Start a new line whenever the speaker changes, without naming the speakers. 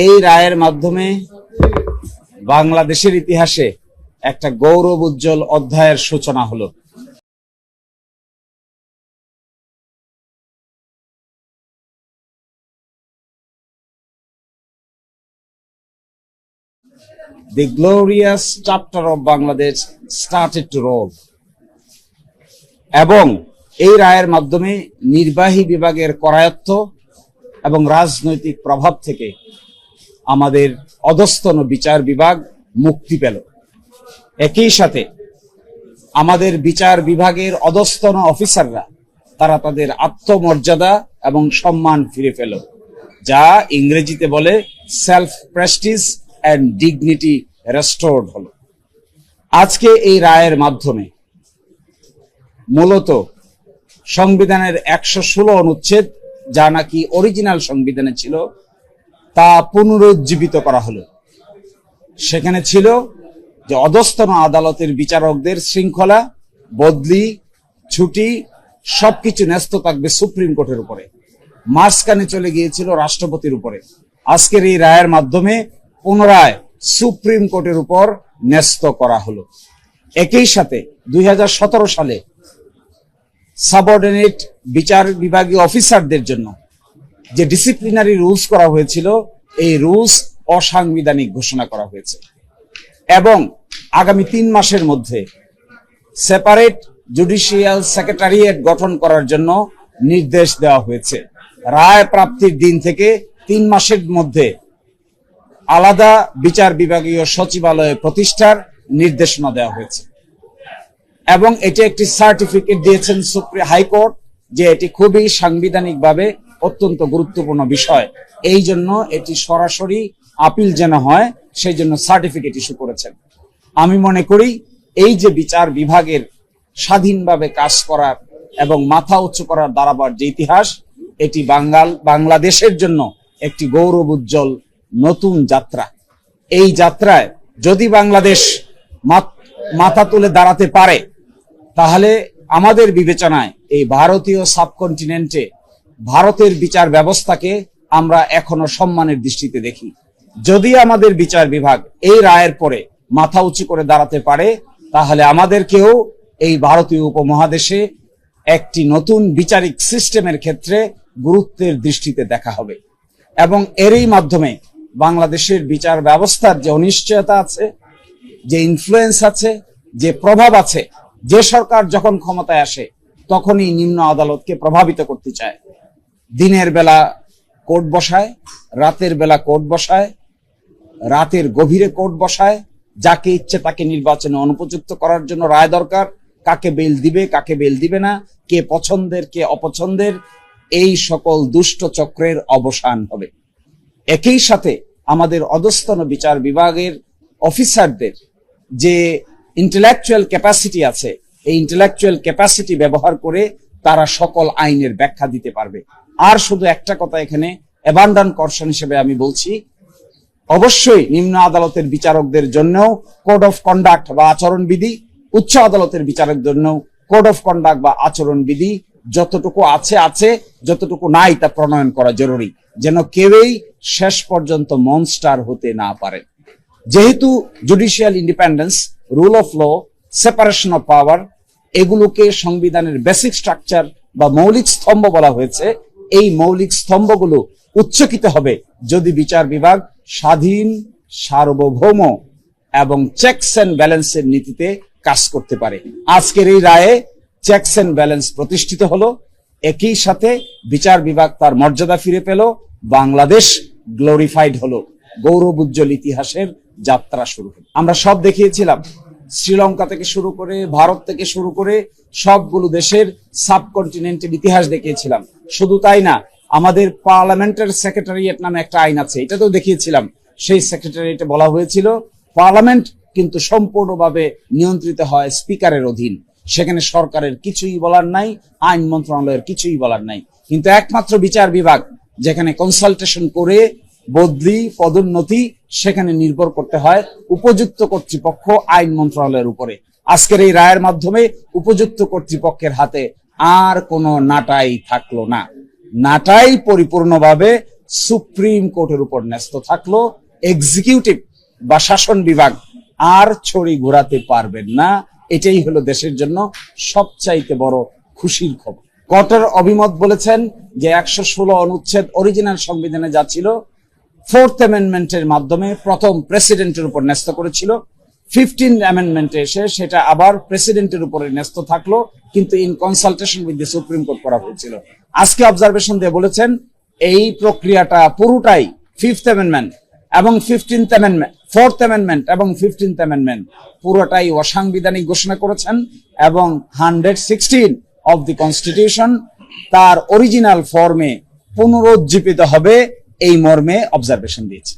এই রায়ের মাধ্যমে বাংলাদেশের ইতিহাসে একটা গৌরব উজ্জ্বল অধ্যায়ের সূচনা হলো The glorious chapter of Bangladesh started to roll. এবং এই রায়ের মাধ্যমে নির্বাহী বিভাগের করায়ত্ত এবং রাজনৈতিক প্রভাব থেকে আমাদের অধস্তন বিচার বিভাগ মুক্তি পেল। একই সাথে আমাদের বিচার বিভাগের অধস্তন অফিসাররা, তারা তাদের আত্মমর্যাদা এবং সম্মান ফিরে পেল, যা ইংরেজিতে বলে self prestige and dignity restored হল। আজকে এই রায়ের মাধ্যমে মূলত সংবিধানের একশো ষোলো অনুচ্ছেদ যা নাকি অরিজিনাল সংবিধানে ছিল, তা পুনরুজ্জীবিত করা হলো। সেখানে ছিল যে অধস্তন আদালতের বিচারকদের শৃঙ্খলা, বদলি, ছুটি, সবকিছু ন্যস্ত থাকবে সুপ্রিম কোর্টের উপরে। মাঝখানে চলে গিয়েছিল রাষ্ট্রপতির উপরে। আজকের এই রায়ের মাধ্যমে পুনরায় সুপ্রিম কোর্টের উপর ন্যস্ত করা হলো। একই সাথে দুই হাজার সতেরো সালে সাবঅর্ডিনেট বিচার বিভাগীয় অফিসারদের জন্য যে ডিসিপ্লিনারি রুলস করা হয়েছিল, এই রুলস অসাংবিধানিক ঘোষণা করা হয়েছে। এবং আগামী তিন মাসের মধ্যে সেপারেট জুডিশিয়াল সেক্রেটারিয়েট গঠন করার জন্য নির্দেশ দেওয়া হয়েছে। রায় প্রাপ্তির দিন থেকে তিন মাসের মধ্যে আলাদা বিচার বিভাগীয় সচিবালয় প্রতিষ্ঠার নির্দেশনা দেওয়া হয়েছে। এবং এটি একটি সার্টিফিকেট দিয়েছেন সুপ্রিম হাইকোর্ট যে এটি খুবই সাংবিধানিকভাবে অত্যন্ত গুরুত্বপূর্ণ বিষয়। এই জন্য এটি সরাসরি আপিল যেন হয়, সেই জন্য সার্টিফিকেট ইস্যু করেছেন। আমি মনে করি এই যে বিচার বিভাগের স্বাধীনভাবে কাজ করার এবং মাথা উঁচু করার দাঁড়াবার যে ইতিহাস, এটি বাঙ্গাল, বাংলাদেশের জন্য একটি গৌরব উজ্জ্বল নতুন যাত্রা। এই যাত্রায় যদি বাংলাদেশ মাথা তুলে দাঁড়াতে পারে তাহলে আমাদের বিবেচনায় এই ভারতীয় সাবকন্টিনেন্টে ভারতের বিচার ব্যবস্থাকে আমরা এখনও সম্মানের দৃষ্টিতে দেখি। যদি আমাদের বিচার বিভাগ এই রায়ের পরে মাথা উঁচু করে দাঁড়াতে পারে, তাহলে আমাদেরকেও এই ভারতীয় উপমহাদেশে একটি নতুন বিচারিক সিস্টেমের ক্ষেত্রে গুরুত্বের দৃষ্টিতে দেখা হবে। এবং এরই মাধ্যমে বাংলাদেশের বিচার ব্যবস্থার যে অনিশ্চয়তা আছে, যে ইনফ্লুয়েন্স আছে, যে প্রভাব আছে যে সরকার যখন ক্ষমতায় আসে, তখনই নিম্ন আদালতকে প্রভাবিত করতে চায়। দিনের বেলা কোর্ট বসায়, রাতের বেলা কোর্ট বসায়, রাতের গভীরে কোর্ট বসায়, যাকে ইচ্ছে তাকে নির্বাচনে অনুপযুক্ত করার জন্য রায় দরকার, কাকে বেল দিবে, কাকে বেল দিবে না, কে পছন্দের, কে অপছন্দের, এই সকল দুষ্ট চক্রের অবসান হবে। একই সাথে আমাদের অধস্তন বিচার বিভাগের অফিসারদের যে ইন্টেলেকচুয়াল ক্যাপাসিটি আছে। এই ইন্টেলেকচুয়াল ক্যাপাসিটি ব্যবহার করে তারা সকল আইনের ব্যাখ্যা দিতে পারবে। আর শুধু একটা কথা এখানে অ্যাবান্ডান কর্ষণ হিসেবে আমি বলছি, অবশ্যই নিম্ন আদালতের বিচারকদের জন্যও কোড অফ কন্ডাক্ট বা আচরণবিধি, উচ্চ আদালতের বিচারকদের জন্য কোড অফ কন্ডাক্ট বা আচরণবিধি যতটুকু আছে আছে, যতটুকু নাই তা প্রণয়ন করা জরুরি। যেন কেউই শেষ পর্যন্ত মনস্টার হতে না পারে। যেহেতু judicial independence rule of law separation of power এগুলোকে সংবিধানের বেসিক স্ট্রাকচার বা মৌলিক স্তম্ভ বলা হয়েছে। এই মৌলিক স্তম্ভগুলো উচ্চকিত হবে যদি বিচার বিভাগ স্বাধীন, সার্বভৌম এবং চেকস এন্ড ব্যালেন্সের নীতিতে কাজ করতে পারে। আজকের এই রায়ে চেকস এন্ড ব্যালেন্স প্রতিষ্ঠিত হলো। একই সাথে বিচার বিভাগ তার মর্যাদা ফিরে পেল। বাংলাদেশ গ্লোরিফাইড হলো। গৌরব উজ্জ্বল ইতিহাসের যাত্রা শুরু হলো। আমরা সব দেখিয়েছিলাম, শ্রীলঙ্কা থেকে শুরু করে, ভারত থেকে শুরু করে সবগুলো দেশের সাবকন্টিনেন্টের ইতিহাস দেখিয়েছিলাম। শুধু তাই না, আমাদের পার্লামেন্টের সেক্রেটারিয়েট নামে একটা আইন আছে এটা তো দেখিয়েছিলাম। সেই সেক্রেটারিয়েটে বলা হয়েছিল, পার্লামেন্ট কিন্তু সম্পূর্ণভাবে নিয়ন্ত্রিত হয় স্পিকারের অধীন। সেখানে সরকারের কিছুই বলার নাই, আইন মন্ত্রণালয়ের কিছুই বলার নাই। কিন্তু একমাত্র বিচার বিভাগ, যেখানে কনসালটেশন করে বদলি, পদোন্নতি সেখানে নির্ভর করতে হয় উপযুক্ত কর্তৃপক্ষ আইন মন্ত্রণালয়ের উপরে। আজকের এই রায়ের মাধ্যমে উপযুক্ত কর্তৃপক্ষের হাতে আর কোনো নাটাই থাকল না। নাটাই পরিপূর্ণভাবে সুপ্রিম কোর্টের উপর ন্যস্ত থাকল। এক্সিকিউটিভ বা শাসন বিভাগ আর ছড়ি ঘোরাতে পারবেন না। এটাই হলো দেশের জন্য সবচাইতে বড় খুশির খবর। কটের অভিমত বলেছেন যে একশো ষোলো অনুচ্ছেদ অরিজিনাল সংবিধানে যা ছিল ফোর্থ অ্যামেন্ডমেন্টের মাধ্যমে প্রথম প্রেসিডেন্টের উপর ন্যস্ত করেছিল। ফিফটিন অ্যামেন্ডমেন্টে এসে সেটা আবার প্রেসিডেন্টের উপরে ন্যস্ত থাকল, কিন্তু in consultation with the supreme court করা হয়েছিল। আজকে অবজারভেশন দিয়ে বলেছেন, এই প্রক্রিয়াটা পুরোটাই ফিফথ অ্যামেন্ডমেন্ট এবং ফিফটিন্থ অ্যামেন্ডমেন্ট ফোর্থ অ্যামেন্ডমেন্ট এবং ফিফটিন্থ অ্যামেন্ডমেন্ট পুরোটাই অসাংবিধানিক ঘোষণা করেছেন এবং hundred sixteen of the constitution তার অরিজিনাল ফর্মে পুনরুজ্জীবিত হবে। এই মর্মে অবজারভেশন দিয়েছে।